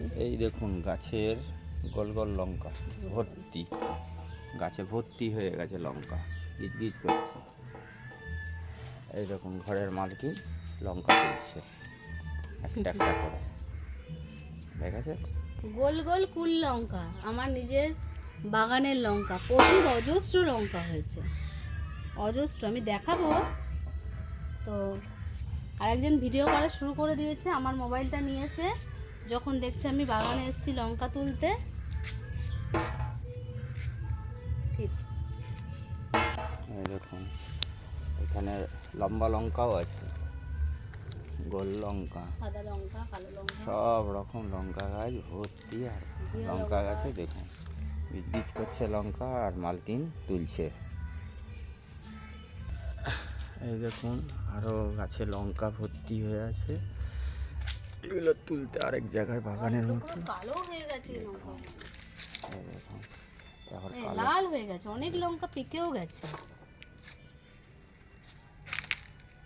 এই দেখুন, গাছের গোল গোল লঙ্কা, ভর্তি। গাছে ভর্তি হয়ে গেছে লঙ্কা গিজ গিজ করছে। এই দেখুন, ঘরের মালকি লঙ্কা তুলছে। একটা একটা করে। দেখেছে গোল গোল কুল লঙ্কা, আমার নিজের বাগানের লঙ্কা, প্রচুর অজস্র লঙ্কা হয়েছে। অজস্র, আমি দেখাবো। তো আরেকজন ভিডিও করা শুরু করে দিয়েছে, আমার মোবাইলটা নিয়ে এসে। যখন দেখছি আমি বাগানে এসেছি লঙ্কা তুলতে এই দেখুন এখানে লম্বা লঙ্কাও আছে গোল লঙ্কা সাদা লঙ্কা কালো লঙ্কা। সব রকম লঙ্কা গাছ ভর্তি আর লঙ্কা লঙ্কা। গাছে দেখুন বীজ বীজ করছে লঙ্কা আর মালকিন তুলছে। এই দেখুন আরও গাছে লঙ্কা ভর্তি হয়ে আছে। এগুলো তুলতে আরেক জায়গায় বাগানের মধ্যে। কালো হয়ে গেছে লাল হয়ে গেছে অনেক লঙ্কা পেকেও গেছে।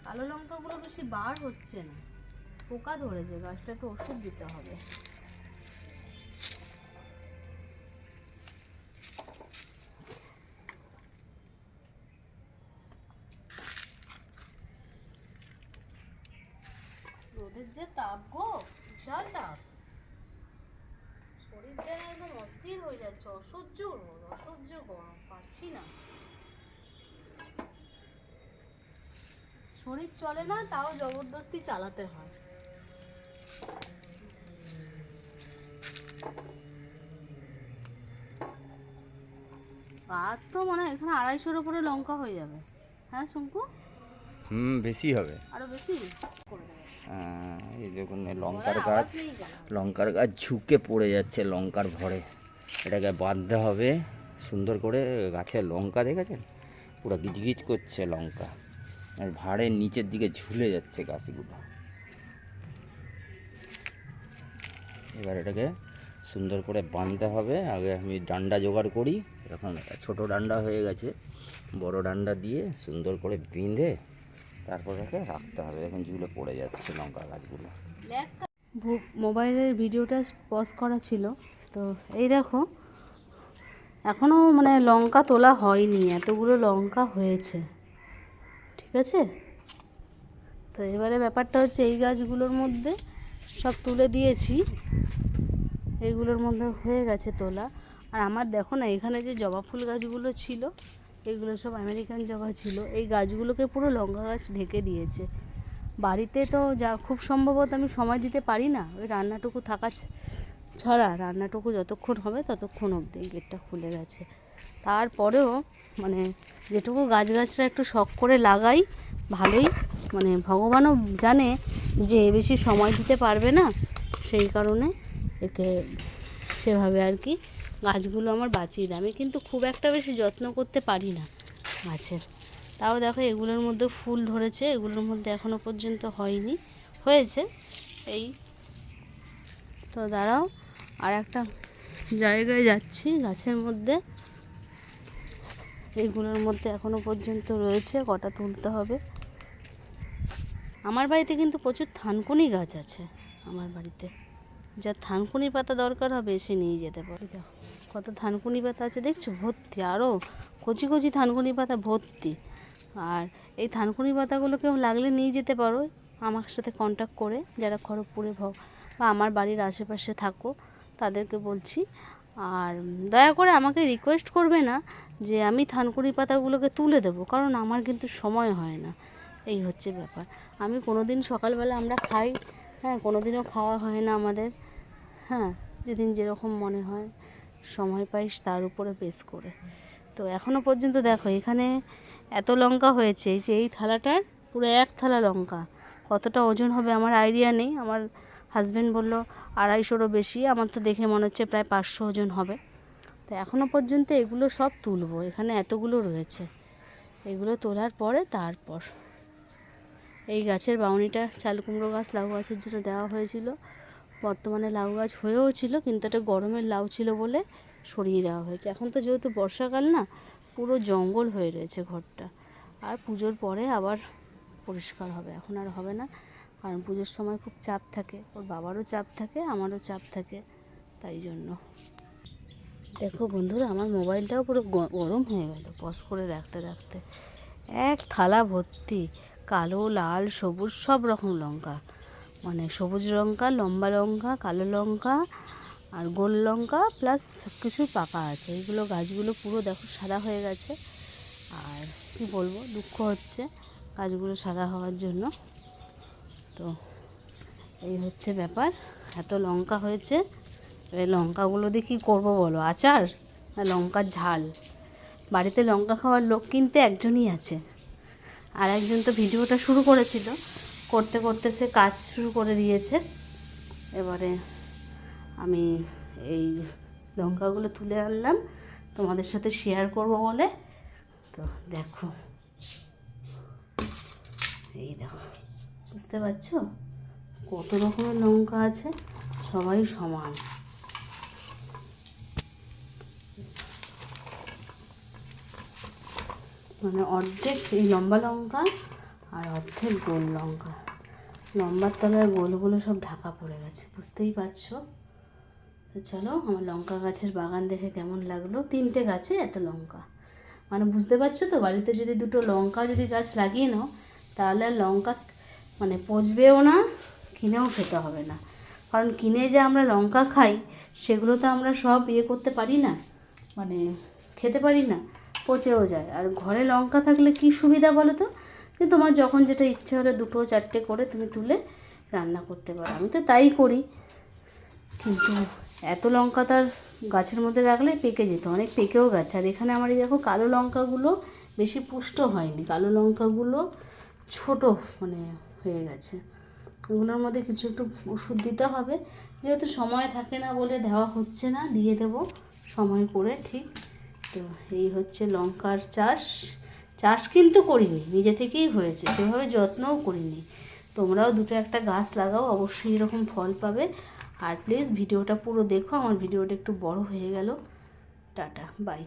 কালো লঙ্কাগুলো বেশি বার হচ্ছে না পোকা ধরেছে গাছটা একটু ওষুধ দিতে হবে। যে তাপ গো, বিশাল তাপ। শরীর যেন একদম অস্থির হয়ে যাচ্ছে, অসহ্য অসহ্য গরম, পারছি না। শরীর চলে না, তাও জবরদস্তি চালাতে হয়। গাছ তো মনে হয় এখানে আড়াইশোর উপরে লঙ্কা হয়ে যাবে। হ্যাঁ শঙ্কু? হুম বেশি হবে। আরও বেশি? আহ, এই দেখুন লঙ্কার গাছ। লঙ্কার গাছ ঝুঁকে পড়ে যাচ্ছে লঙ্কার ভরে। এটাকে বাঁধতে হবে সুন্দর করে গাছে লঙ্কা দেখেছেন? পুরো গিজগিজ করছে লঙ্কা। আর ভাড়ের নিচের দিকে ঝুলে যাচ্ছে গাছগুলো। এবার এটাকে সুন্দর করে বাঁধতে হবে। আগে আমি ডান্ডা জোগাড় করি। এখন ছোট ডান্ডা হয়ে গেছে। বড় ডান্ডা দিয়ে সুন্দর করে বেঁধে তারপর এটাকে রাখতে হবে। এখন ঝুলে পড়ে যাচ্ছে লঙ্কা গাছগুলো। মোবাইলের ভিডিওটা পজ করা ছিল। তো এই দেখো এখনও মানে লঙ্কা তোলা হয়নি, এতগুলো লঙ্কা হয়েছে। ঠিক আছে? তো এবারে ব্যাপারটা হচ্ছে এই গাছগুলোর মধ্যে সব তুলে দিয়েছি। এইগুলোর মধ্যে হয়ে গেছে তোলা। আর আমার দেখো না, এখানে যে জবা ফুল গাছগুলো ছিল এগুলো সব আমেরিকান জবা ছিল। এই গাছগুলোকে পুরো লঙ্কা গাছ ঢেকে দিয়েছে। বাড়িতে তো যা, খুব সম্ভবত আমি সময় দিতে পারি না। ওই রান্নাটুকু থাকা ছাড়া রান্নাটুকু যতক্ষণ হবে ততক্ষণ অবধি গেটটা খুলে গেছে। তারপরেও মানে যেটুকু গাছগাছরা একটু শখ করে লাগাই, ভালোই। মানে ভগবানও জানে যে বেশি সময় দিতে পারবে না, সেই কারণে একে সেভাবে আর কি গাছগুলো আমার বাঁচিয়ে দেয়। আমি কিন্তু খুব একটা বেশি যত্ন করতে পারি না গাছের। তাও দেখো এগুলোর মধ্যে ফুল ধরেছে, এগুলোর মধ্যে এখনও পর্যন্ত হয়নি। হয়েছে, এই তো দাঁড়াও আর একটা জায়গায় যাচ্ছি। গাছের মধ্যে এইগুলোর মধ্যে এখনও পর্যন্ত রয়েছে, কটা তুলতে হবে। আমার বাড়িতে কিন্তু প্রচুর থানকুনি গাছ আছে, আমার বাড়িতে। যা থানকুনি পাতা দরকার হবে এসে নিয়ে যেতে পারে দেখো কত থানকুনি পাতা আছে দেখছ? ভর্তি আরও কচি কচি থানকুনি পাতা ভর্তি। আর এই থানকুনি পাতাগুলো কেউ লাগলে নিয়ে যেতে পারো। আমার সাথে কন্ট্যাক্ট করে, যারা খড়গপুরে বা আমার বাড়ির আশেপাশে থাকো, তাদেরকে বলছি। আর দয়া করে আমাকে রিকোয়েস্ট করবে না যে আমি থানকুনি পাতাগুলোকে তুলে দেবো, কারণ আমার কিন্তু সময় হয় না। এই হচ্ছে ব্যাপার। আমি কোনো দিন সকালবেলা আমরা খাই হ্যাঁ কোনো দিনও খাওয়া হয় না আমাদের। হ্যাঁ যেদিন যেরকম মনে হয়। সময় পাইস তার উপরে বেস করে। তো এখনও পর্যন্ত দেখো, এখানে এত লঙ্কা হয়েছে যে এই থালাটার পুরো এক থালা লঙ্কা। কতটা ওজন হবে আমার আইডিয়া নেই। আমার হাজব্যান্ড বলল, আড়াইশোরও বেশি। আমার তো দেখে মনে হচ্ছে প্রায় পাঁচশো ওজন হবে। তো এখনও পর্যন্ত এগুলো সব তুলবো। এখানে এতগুলো রয়েছে। এগুলো তোলার পরে তারপর। এই গাছের বাউনিটা, চাল কুমড়ো গাছ লাউ গাছের জন্য দেওয়া হয়েছিল। বর্তমানে লাউ গাছ হয়েও ছিল, কিন্তু এটা গরমের লাউ ছিল বলে সরিয়ে দেওয়া হয়েছে। এখন তো যেহেতু বর্ষাকাল না, পুরো জঙ্গল হয়ে রয়েছে ঘরটা। আর পুজোর পরে আবার পরিষ্কার হবে, এখন আর হবে না। কারণ পুজোর সময় খুব চাপ থাকে, ওর বাবারও চাপ থাকে, আমারও চাপ থাকে, তাই জন্য। দেখো বন্ধুরা, আমার মোবাইলটাও পুরো গরম হয়ে গেল, পজ করে রাখতে রাখতে। এক থালা ভর্তি, কালো, লাল, সবুজ, সব রকম লঙ্কা। মানে সবুজ লঙ্কা, লম্বা লঙ্কা, কালো লঙ্কা আর গোল লঙ্কা প্লাস সব কিছুই পাকা আছে। এইগুলো গাছগুলো পুরো দেখো সাদা হয়ে গেছে। আর কি বলব, দুঃখ হচ্ছে গাছগুলো সাদা হওয়ার জন্য। তো এই হচ্ছে ব্যাপার। এত লঙ্কা হয়েছে, এবার লঙ্কাগুলো দিয়ে কী করব বলো? আচার না লঙ্কার ঝাল? বাড়িতে লঙ্কা খাওয়ার লোক কিনতে একজনই আছে। আর একজন তো ভিডিওটা শুরু করেছিল। করতে করতে সে কাজ শুরু করে দিয়েছে। এবারে আমি এই লঙ্কাগুলো তুলে আনলাম। তোমাদের সাথে শেয়ার করব বলে। তো দেখো। এই দেখো। বুঝতে পারছ? কত রকমের লঙ্কা আছে। সবাই সমান। মানে অর্ধেক এই লম্বা লঙ্কা আর অর্ধেক গোল লঙ্কা। লম্বার তলায় গোলগুলো সব ঢাকা পড়ে গেছে, বুঝতেই পারছ? তো চলো, আমার লঙ্কা গাছের বাগান দেখে কেমন লাগল? তিনটে গাছে এত লঙ্কা। মানে বুঝতে পারছ তো, বাড়িতে যদি দুটো লঙ্কা যদি গাছ লাগিয়ে নাও, তাহলে লঙ্কা মানে পচবেও না, কিনেও খেতে হবে না। কারণ কিনে যে আমরা লঙ্কা খাই, সেগুলো তো আমরা সব ইয়ে করতে পারি না মানে খেতে পারি না, পচেও যায়। আর ঘরে লঙ্কা থাকলে কি সুবিধা বলো তো? যে তোমার যখন যেটা ইচ্ছে হলে দুটো চারটে করে তুমি তুলে রান্না করতে পারো। আমি তো তাই করি। কিন্তু এত লঙ্কা তার গাছের মধ্যে রাখলে পেকে যেত। অনেক পেকেও গেছে। আর এখানে আমার এই দেখো কালো লঙ্কাগুলো বেশি পুষ্ট হয়নি। কালো লঙ্কাগুলো ছোট মানে হয়ে গেছে। এগুলোর মধ্যে কিছু একটু ওষুধ দিতে হবে। যেহেতু সময় থাকে না বলে দেওয়া হচ্ছে না, দিয়ে দেব সময় করে, ঠিক? তো এই হচ্ছে লঙ্কার চাষ। চাষ কিন্তু করিনি, নিজে থেকেই হয়েছে, সেভাবে যত্নও করিনি। তোমরাও দুটো একটা গাছ লাগাও, অবশ্যই এরকম ফল পাবে। আর প্লিজ ভিডিওটা পুরো দেখো, আমার ভিডিওটা একটু বড় হয়ে গেল। Tata bye